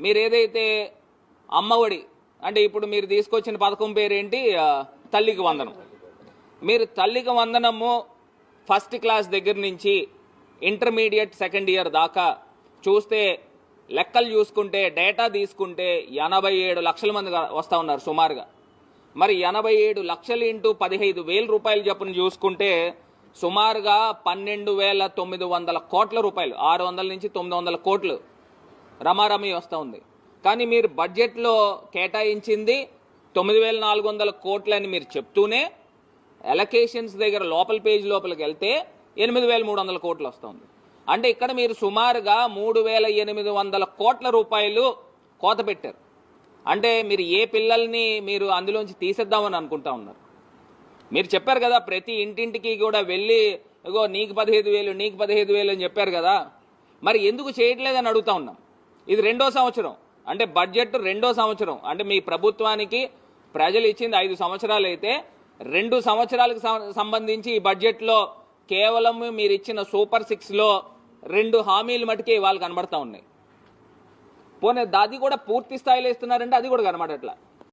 మీరు ఏదైతే అమ్మఒడి అంటే ఇప్పుడు మీరు తీసుకొచ్చిన పథకం పేరేంటి? తల్లికి వందనం. మీరు తల్లికి వందనము ఫస్ట్ క్లాస్ దగ్గర నుంచి ఇంటర్మీడియట్ సెకండ్ ఇయర్ దాకా చూస్తే లెక్కలు చూసుకుంటే డేటా తీసుకుంటే ఎనభై ఏడు లక్షల మంది వస్తూ ఉన్నారు సుమారుగా. మరి ఎనభై ఏడు లక్షలు ఇంటూ పదిహైదు వేల రూపాయలు చొప్పున చూసుకుంటే సుమారుగా పన్నెండు వేల తొమ్మిది వందల కోట్ల రూపాయలు. ఆరు వందల నుంచి తొమ్మిది వందల కోట్లు. రమారమి వస్తూ ఉంది. కానీ మీరు బడ్జెట్లో కేటాయించింది తొమ్మిది వేల నాలుగు వందల కోట్లని మీరు చెప్తూనే ఎలకేషన్స్ దగ్గర లోపల పేజ్ లోపలికి వెళ్తే ఎనిమిది వేల మూడు వందల కోట్లు వస్తుంది అంటే ఇక్కడ మీరు సుమారుగా మూడు వేల ఎనిమిది వందల కోట్ల రూపాయలు కోత పెట్టారు. అంటే మీరు ఏ పిల్లల్ని మీరు అందులోంచి తీసేద్దామని అనుకుంటా ఉన్నారు. మీరు చెప్పారు కదా ప్రతి ఇంటింటికి కూడా వెళ్ళి ఇగో నీకు పదిహేదు వేలు నీకు పదిహేదు వేలు అని చెప్పారు కదా. మరి ఎందుకు చేయట్లేదని అడుగుతా ఉన్నాం. ఇది రెండో సంవత్సరం. అంటే బడ్జెట్ రెండో సంవత్సరం. అంటే మీ ప్రభుత్వానికి ప్రజలు ఇచ్చింది ఐదు సంవత్సరాలు అయితే రెండు సంవత్సరాలకు సం- సంబంధించి ఈ బడ్జెట్లో కేవలం మీరు ఇచ్చిన సూపర్ సిక్స్లో రెండు హామీలు మటుకే ఇవాళ కనబడతా ఉన్నాయి. పోనీ అది కూడా పూర్తి స్థాయిలో ఇస్తున్నారంటే అది కూడా కనబడట్లా.